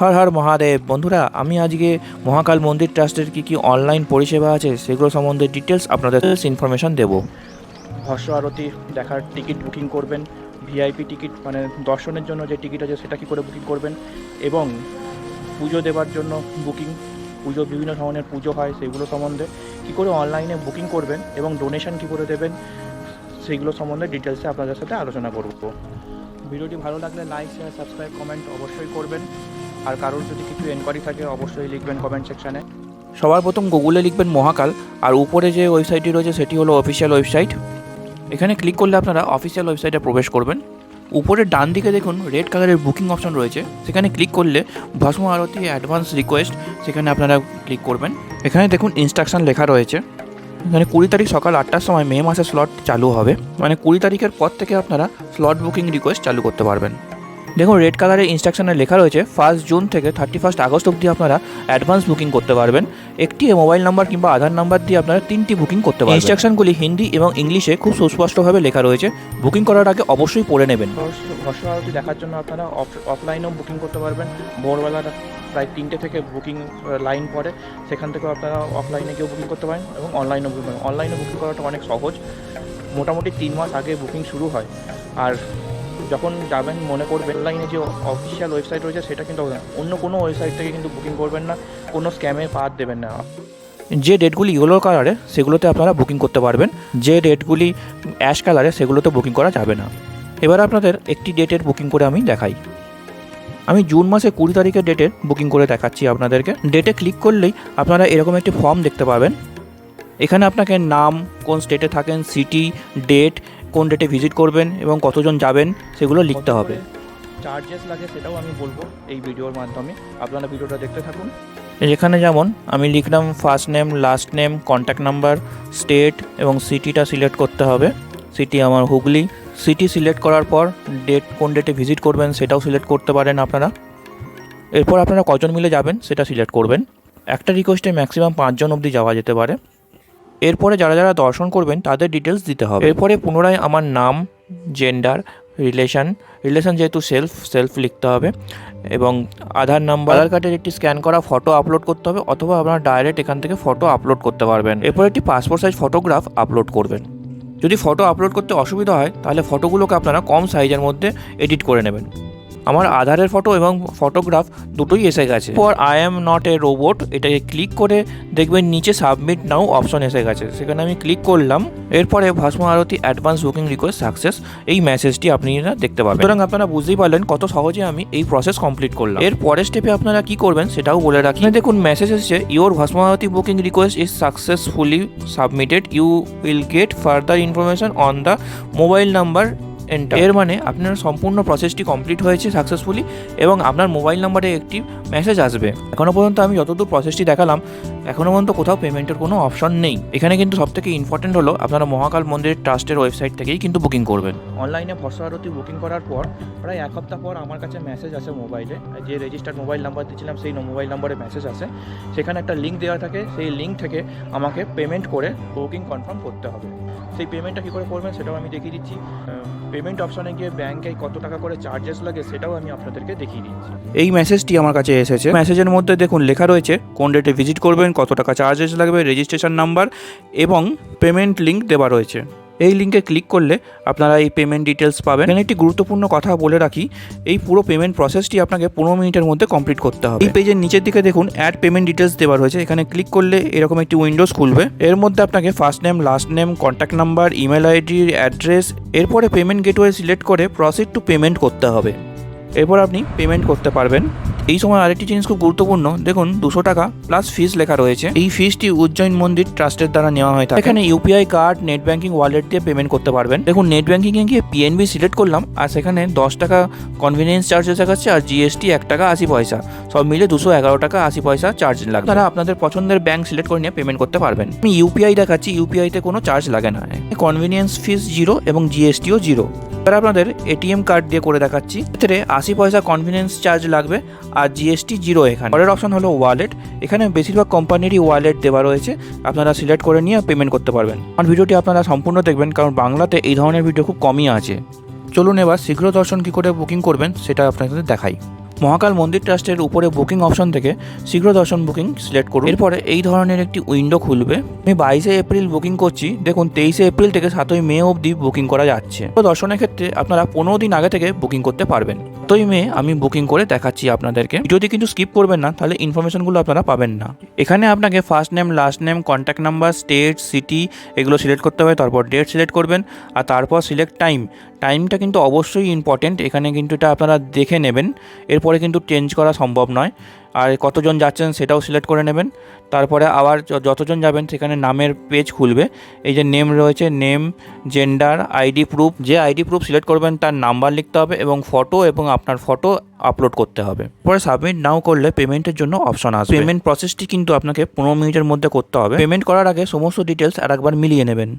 হর হর মহাদেব। বন্ধুরা, আমি আজকে মহাকাল মন্দির ট্রাস্টের কী কী অনলাইন পরিষেবা আছে সেগুলো সম্বন্ধে ডিটেলস আপনাদের ইনফরমেশন দেবো। ভস্য আরতি দেখার টিকিট বুকিং করবেন ভিআইপি টিকিট মানে দর্শনের জন্য যে টিকিট আছে সেটা কী করে বুকিং করবেন, এবং পুজো দেওয়ার জন্য বুকিং পুজো বিভিন্ন ধরনের পুজো হয় সেগুলো সম্বন্ধে কী করে অনলাইনে বুকিং করবেন এবং ডোনেশন কী করে দেবেন সেইগুলো সম্বন্ধে ডিটেলসে আপনাদের সাথে আলোচনা করব। ভিডিওটি ভালো লাগলে লাইক শেয়ার সাবস্ক্রাইব কমেন্ট অবশ্যই করবেন। আর কারোর যদি কিছু এনকোয়ারি থাকে, অবশ্যই লিখবেন কমেন্ট সেকশানে সবার প্রথম গুগলে লিখবেন মহাকাল, আর উপরে যে ওয়েবসাইটটি রয়েছে, সেটি হলো অফিসিয়াল ওয়েবসাইট এখানে ক্লিক করলে আপনারা অফিসিয়াল ওয়েবসাইটে প্রবেশ করবেন। উপরে ডান দিকে দেখুন রেড কালারের বুকিং অপশন রয়েছে। সেখানে ক্লিক করলে ভস্ম আরতি অ্যাডভান্স রিকোয়েস্ট সেখানে আপনারা ক্লিক করবেন। এখানে দেখুন ইনস্ট্রাকশন লেখা রয়েছে। এখানে কুড়ি তারিখ সকাল আটটার সময় মে মাসের স্লট চালু হবে। মানে কুড়ি তারিখের পর থেকে আপনারা স্লট বুকিং রিকোয়েস্ট চালু করতে পারবেন। দেখুন রেড কালারের ইনস্ট্রাকশনে লেখা রয়েছে ফার্স্ট জুন থেকে থার্টি ফার্স্ট আগস্ট অবধি আপনারা অ্যাডভান্স বুকিং করতে পারবেন। একটি মোবাইল নাম্বার কিংবা আধার নাম্বার দিয়ে আপনারা তিনটি বুকিং করতে পারবেন। ইনস্ট্রাকশনগুলি হিন্দি এবং ইংলিশে খুব সুস্পষ্টভাবে লেখা রয়েছে। বুকিং করার আগে অবশ্যই পড়ে নেবেন। ভস্য দেখার জন্য আপনারা অফলাইনেও বুকিং করতে পারবেন। ভোরবেলা প্রায় তিনটে থেকে বুকিং লাইন পড়ে। সেখান থেকেও আপনারা অফলাইনে গিয়েও বুকিং করতে পারেন এবং অনলাইনেও বুকিং অনলাইনে বুকিং করাটা অনেক সহজ। মোটামুটি তিন মাস আগে বুকিং শুরু হয়। আর যখন যাবেন, মনে করবেন অনলাইনে যে অফিসিয়াল ওয়েবসাইট রয়েছে, সেটা কিন্তু অন্য কোনো ওয়েবসাইট থেকে কিন্তু বুকিং করবেন না, কোনো স্ক্যামে পার দেবেন না। যে ডেটগুলি ইয়েলো কালারে সেগুলোতে আপনারা বুকিং করতে পারবেন। যে ডেটগুলি অ্যাশ কালারে সেগুলোতে বুকিং করা যাবে না। এবার আপনাদের একটি ডেটের বুকিং করে আমি দেখাই। আমি জুন মাসে কুড়ি তারিখের ডেটের বুকিং করে দেখাচ্ছি আপনাদেরকে। ডেটে ক্লিক করলেই আপনারা এরকম একটি ফর্ম দেখতে পাবেন। এখানে আপনাকে নাম, কোন স্টেটে থাকেন সিটি ডেট কোন ডেটে ভিজিট করবেন এবং কতজন যাবেন সেগুলো লিখতে হবে। চার্জেস লাগে সেটাও আমি বলব এই ভিডিওর মাধ্যমে। আপনারা ভিডিওটা দেখতে থাকুন। এখানে যেমন আমি লিখলাম first name last name contact number state এবং সিটিটা সিলেক্ট করতে হবে। সিটি আমার হুগলি। সিটি সিলেক্ট করার পর ডেট কোন ডেটে ভিজিট করবেন সেটাও সিলেক্ট করতে পারেন আপনারা। এরপর আপনারা কজন মিলে যাবেন সেটা সিলেক্ট করবেন। একটা রিকোয়েস্টে ম্যাক্সিমাম পাঁচজন অবধি যাওয়া যেতে পারে। এরপরে যারা যারা দর্শন করবেন, তাদের ডিটেলস দিতে হবে। এরপরে পুনরায় আমার নাম জেন্ডার রিলেশন রিলেশন যেহেতু সেলফ সেলফ লিখতে হবে এবং আধার নাম্বার আধার কার্ডের একটি স্ক্যান করা ফটো আপলোড করতে হবে অথবা আপনারা ডাইরেক্ট এখান থেকে ফটো আপলোড করতে পারবেন। এরপর একটি পাসপোর্ট সাইজ ফটোগ্রাফ আপলোড করবেন। যদি ফটো আপলোড করতে অসুবিধা হয়, তাহলে ফটোগুলোকে আপনারা কম সাইজের মধ্যে এডিট করে নেবেন। আমার আধারের ফটো এবং ফটোগ্রাফ দুটোই এসে গেছে। পর I am not a robot এটাকে ক্লিক করে দেখবেন নিচে সাবমিট নাও অপশন এসে গেছে। সেখানে আমি ক্লিক করলাম, এরপরে Bhasma Aarti advance booking request success এই মেসেজটি আপনারা দেখতে পাবেন। সুতরাং আপনারা বুঝতেই পারলেন কত সহজে আমি এই প্রসেস কমপ্লিট করলাম। এর পরের স্টেপে আপনারা কি করবেন সেটাও বলে রাখি। দেখুন মেসেজ এসেছে your Bhasma Aarti booking request is successfully submitted you will get further information on the mobile number enter এর মানে আপনার সম্পূর্ণ প্রসেসটি কমপ্লিট হয়েছে সাকসেসফুলি এবং আপনার মোবাইল নাম্বারে একটি মেসেজ আসবে। এখনও পর্যন্ত আমি যতদূর প্রসেসটি দেখালাম এখনও পর্যন্ত কোথাও পেমেন্টের কোনো অপশন নেই। এখানে কিন্তু সবথেকে ইম্পর্টেন্ট হলো আপনারা মহাকাল মন্দিরের ট্রাস্টের ওয়েবসাইট থেকেই কিন্তু বুকিং করবেন। অনলাইনে ভস্য আরতি বুকিং করার পর প্রায় এক সপ্তাহ পর আমার কাছে মেসেজ আসে মোবাইলে যে রেজিস্টার্ড মোবাইল নাম্বার দিয়েছিলাম সেই মোবাইল নাম্বারে মেসেজ আসে। সেখানে একটা লিঙ্ক দেওয়া থাকে সেই লিঙ্ক থেকে আমাকে পেমেন্ট করে বুকিং কনফার্ম করতে হবে। সেই পেমেন্টটা কী করে করবেন সেটাও আমি দেখিয়ে দিচ্ছি। পেমেন্ট অপশনে গিয়ে ব্যাংকে কত টাকা করে চার্জেস লাগে সেটাও আমি আপনাদেরকে দেখিয়ে দিচ্ছি। এই মেসেজটি আমার কাছে এসেছে। মেসেজের মধ্যে দেখুন লেখা রয়েছে, কোন ডেটে ভিজিট করবেন, কত টাকা চার্জেস লাগবে রেজিস্ট্রেশন নাম্বার এবং পেমেন্ট লিঙ্ক দেওয়া রয়েছে। এই লিঙ্কে ক্লিক করলে আপনারা এই পেমেন্ট ডিটেলস পাবেন। এখানে একটি গুরুত্বপূর্ণ কথা বলে রাখি, এই পুরো পেমেন্ট প্রসেসটি আপনাকে পনেরো মিনিটের মধ্যে কমপ্লিট করতে হবে। এই পেজের নিচের দিকে দেখুন অ্যাড পেমেন্ট ডিটেলস দেওয়া রয়েছে। এখানে ক্লিক করলে এরকম একটি উইন্ডোজ খুলবে। এর মধ্যে আপনাকে first name last name contact number email ID address এরপরে পেমেন্ট গেটওয়ে সিলেক্ট করে প্রসিড টু পেমেন্ট করতে হবে। এরপর আপনি পেমেন্ট করতে পারবেন। এই সময় আরেকটি জিনিস খুব গুরুত্বপূর্ণ। দেখুন, দুশো টাকা প্লাস ফিস লেখা রয়েছে। এই ফিসটি উজ্জয়ন মন্দির ট্রাস্টের দ্বারা নেওয়া হয়ে এখানে UPI card net banking wallet দিয়ে পেমেন্ট করতে পারবেন। দেখুন নেট ব্যাঙ্কিংয়ে গিয়ে পিএনবি সিলেক্ট করলাম, আর সেখানে দশ টাকা কনভিনিয়েন্স চার্জেস দেখাচ্ছে, আর জিএসটি এক টাকা আশি পয়সা। সব মিলে দুশো এগারো টাকা আশি পয়সা চার্জ লাগবে। তারা আপনাদের পছন্দের ব্যাঙ্ক সিলেক্ট করে নিয়ে পেমেন্ট করতে পারবেন। আমি ইউপিআই দেখাচ্ছি ইউপিআইতে কোনো চার্জ লাগে না। কনভিনিয়েন্স ফিস জিরো এবং জিএসটিও জিরো এবার আপনাদের এটিএম কার্ড দিয়ে করে দেখাচ্ছি। এতে আশি পয়সা কনভিনিয়েন্স চার্জ লাগবে আর জিএসটি জিরো এখানে। পরের অপশন হলো ওয়ালেট এখানে বেশিরভাগ কোম্পানিরই ওয়ালেট দেওয়া রয়েছে। আপনারা সিলেক্ট করে নিয়ে পেমেন্ট করতে পারবেন। আমার ভিডিওটি আপনারা সম্পূর্ণ দেখবেন, কারণ বাংলাতে এই ধরনের ভিডিও খুব কমই আছে। চলুন এবার শীঘ্র দর্শন কী করে বুকিং করবেন, সেটা আপনাদের দেখাই। মহাকাল মন্দির ট্রাস্টের উপরে বুকিং অপশন থেকে শীঘ্র দর্শন বুকিং সিলেক্ট করুন। এরপরে এই ধরনের একটি উইন্ডো খুলবে। আমি বাইশে এপ্রিল বুকিং করছি। দেখুন, তেইশে এপ্রিল থেকে সাতই মে অবধি বুকিং করা যাচ্ছে। তো দর্শনের ক্ষেত্রে আপনারা পনেরো দিন আগে থেকে বুকিং করতে পারবেন। সাতই মে আমি বুকিং করে দেখাচ্ছি আপনাদেরকে। যদি কিন্তু স্কিপ করবেন না, তাহলে ইনফরমেশনগুলো আপনারা পাবেন না। এখানে আপনাকে first name last name contact number state city এগুলো সিলেক্ট করতে হবে, তারপর ডেট সিলেক্ট করবেন, আর তারপর সিলেক্ট টাইম টাইমটা কিন্তু অবশ্যই ইম্পর্টেন্ট এখানে কিন্তু এটা আপনারা দেখে নেবেন, এরপরে কিন্তু চেঞ্জ করা সম্ভব নয়। আর কতজন যাচ্ছেন সেটাও সিলেক্ট করে নেবেন। তারপরে আবার যতজন যাবেন সেখানে নামের পেজ খুলবে। এই যে নেম রয়েছে নেম জেন্ডার আইডি প্রুফ যে আইডি প্রুফ সিলেক্ট করবেন তার নাম্বার লিখতে হবে এবং ফটো এবং আপনার ফটো আপলোড করতে হবে। পরে সাবমিট নাও করলে পেমেন্টের জন্য অপশন আসবে। পেমেন্ট প্রসেসটি কিন্তু আপনাকে পনেরো মিনিটের মধ্যে করতে হবে। পেমেন্ট করার আগে সমস্ত ডিটেলস আর একবার মিলিয়ে নেবেন।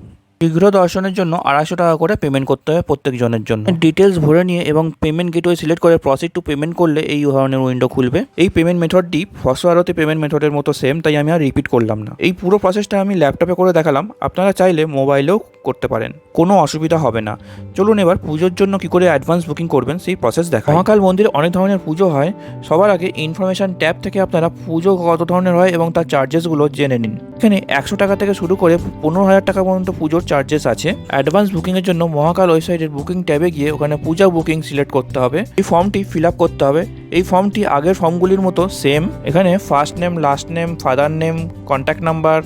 শীঘ্র দর্শনের জন্য আড়াইশো টাকা করে পেমেন্ট করতে হবে প্রত্যেকজনের জন্য। ডিটেলস ভরে নিয়ে এবং পেমেন্ট গেটওয়ে সিলেক্ট করে প্রসিড টু পেমেন্ট করলে এই ধরনের উইন্ডো খুলবে। এই পেমেন্ট মেথডটি ফসো আরতি পেমেন্ট মেথডের মতো সেম তাই আমি আর রিপিট করলাম না। এই পুরো প্রসেসটা আমি ল্যাপটপে করে দেখালাম। আপনারা চাইলে মোবাইলেও করতে পারেন। কোনো অসুবিধা হবে না। চলুন এবার পুজোর জন্য কি করে অ্যাডভান্স বুকিং করবেন সেই প্রসেস দেখা মহাকাল মন্দিরে অনেক ধরনের পুজো হয়। সবার আগে ইনফরমেশন ট্যাব থেকে আপনারা পুজো কত ধরনের হয় এবং তার চার্জেসগুলো জেনে নিন। এখানে একশো টাকা থেকে শুরু করে পনেরো হাজার টাকা পর্যন্ত পুজোর চার্জেস আছে। অ্যাডভান্স বুকিংয়ের জন্য মহাকাল ওয়েবসাইটের বুকিং ট্যাবে গিয়ে ওখানে পূজা বুকিং সিলেক্ট করতে হবে। এই ফর্মটি ফিল আপ করতে হবে। এই ফর্মটি আগের ফর্মগুলির মতো সেম এখানে first name last name father name contact number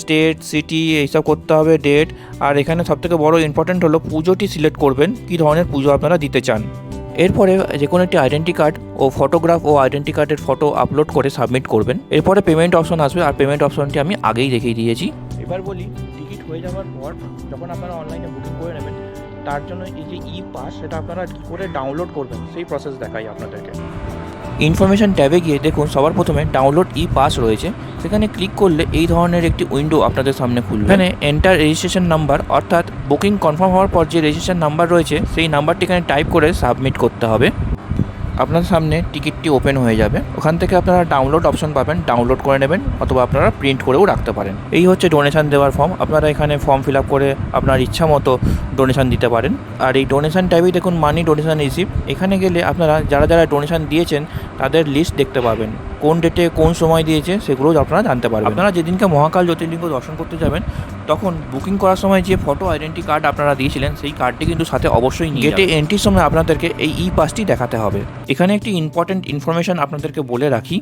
state city এইসব করতে হবে ডেট আর এখানে সবথেকে বড় ইম্পর্ট্যান্ট হলো পুজোটি সিলেক্ট করবেন, কী ধরনের পুজো আপনারা দিতে চান। এরপরে যে কোনো একটি আইডেন্টি কার্ড ও ফটোগ্রাফ ও আইডেন্টি কার্ডের ফটো আপলোড করে সাবমিট করবেন। এরপরে পেমেন্ট অপশন আসবে, আর পেমেন্ট অপশনটি আমি আগেই দেখিয়ে দিয়েছি। এবার বলি টিকিট হয়ে যাওয়ার পর যখন আপনারা অনলাইনে বুকিং করে নেবেন তার জন্য এই যে ই পাস সেটা আপনারা কী করে ডাউনলোড করবেন? সেই প্রসেস দেখাই আপনাদেরকে। ইনফরমেশন ট্যাবে গিয়ে দেখুন সবার প্রথমে ডাউনলোড ই পাস রয়েছে। সেখানে ক্লিক করলে এই ধরনের একটি উইন্ডো আপনাদের সামনে খুলবে। এখানে এন্টার রেজিস্ট্রেশন নাম্বার অর্থাৎ বুকিং কনফার্ম হওয়ার পর যে রেজিস্ট্রেশন নাম্বার রয়েছে সেই নাম্বারটি এখানে টাইপ করে সাবমিট করতে হবে। আপনার সামনে টিকিটটি ওপেন হয়ে যাবে। ওখান থেকে আপনারা ডাউনলোড অপশন পাবেন ডাউনলোড করে নেবেন অথবা আপনারা প্রিন্ট করেও রাখতে পারেন। এই হচ্ছে ডোনেশন দেওয়ার ফর্ম আপনারা এখানে ফর্ম ফিল আপ করে আপনার ইচ্ছা মতো ডোনেশন দিতে পারেন। আর এই ডোনেশন টাইপেই দেখুন মানি ডোনেশন রিসিভ এখানে গেলে আপনারা যারা যারা ডোনেশন দিয়েছেন, তাদের লিস্ট দেখতে পাবেন। কোন ডেটে কোন সময় দিয়েছে সেগুলো আপনারা জানতে পারবেন। আপনারা যেদিনকে মহাকাল জ্যোতির্লিঙ্গ দর্শন করতে যাবেন তখন বুকিং করার সময় যে ফটো আইডেন্টি কার্ড আপনারা দিয়েছিলেন সেই কার্ডটি কিন্তু সাথে অবশ্যই নিয়ে গেটে এন্ট্রির সময় আপনাদেরকে এই ই পাসটি দেখাতে হবে। এখানে একটি ইম্পর্টেন্ট ইনফরমেশান আপনাদেরকে বলে রাখি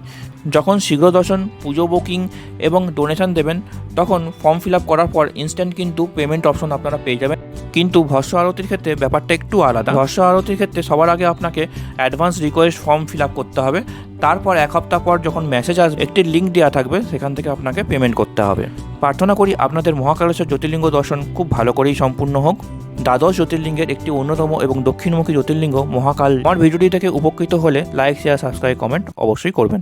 যখন শীঘ্র দর্শন পুজো বুকিং এবং ডোনেশন দেবেন তখন ফর্ম ফিল আপ করার পর ইনস্ট্যান্ট কিন্তু পেমেন্ট অপশন আপনারা পেয়ে যাবেন। কিন্তু ভস্য আরতির ক্ষেত্রে ব্যাপারটা একটু আলাদা। ভস্য আরতির ক্ষেত্রে সবার আগে আপনাকে advance request form fill up করতে হবে। তারপর এক সপ্তাহ পর যখন মেসেজ আসবে, একটি লিঙ্ক দেওয়া থাকবে, সেখান থেকে আপনাকে পেমেন্ট করতে হবে। প্রার্থনা করি আপনাদের মহাকালেশ্বর জ্যোতির্লিঙ্গ দর্শন খুব ভালো করেই সম্পূর্ণ হোক। দ্বাদশ জ্যোতির্লিঙ্গের একটি অন্যতম এবং দক্ষিণমুখী জ্যোতির্লিঙ্গ মহাকাল। আমার ভিডিওটি থেকে উপকৃত হলে লাইক শেয়ার সাবস্ক্রাইব কমেন্ট অবশ্যই করবেন।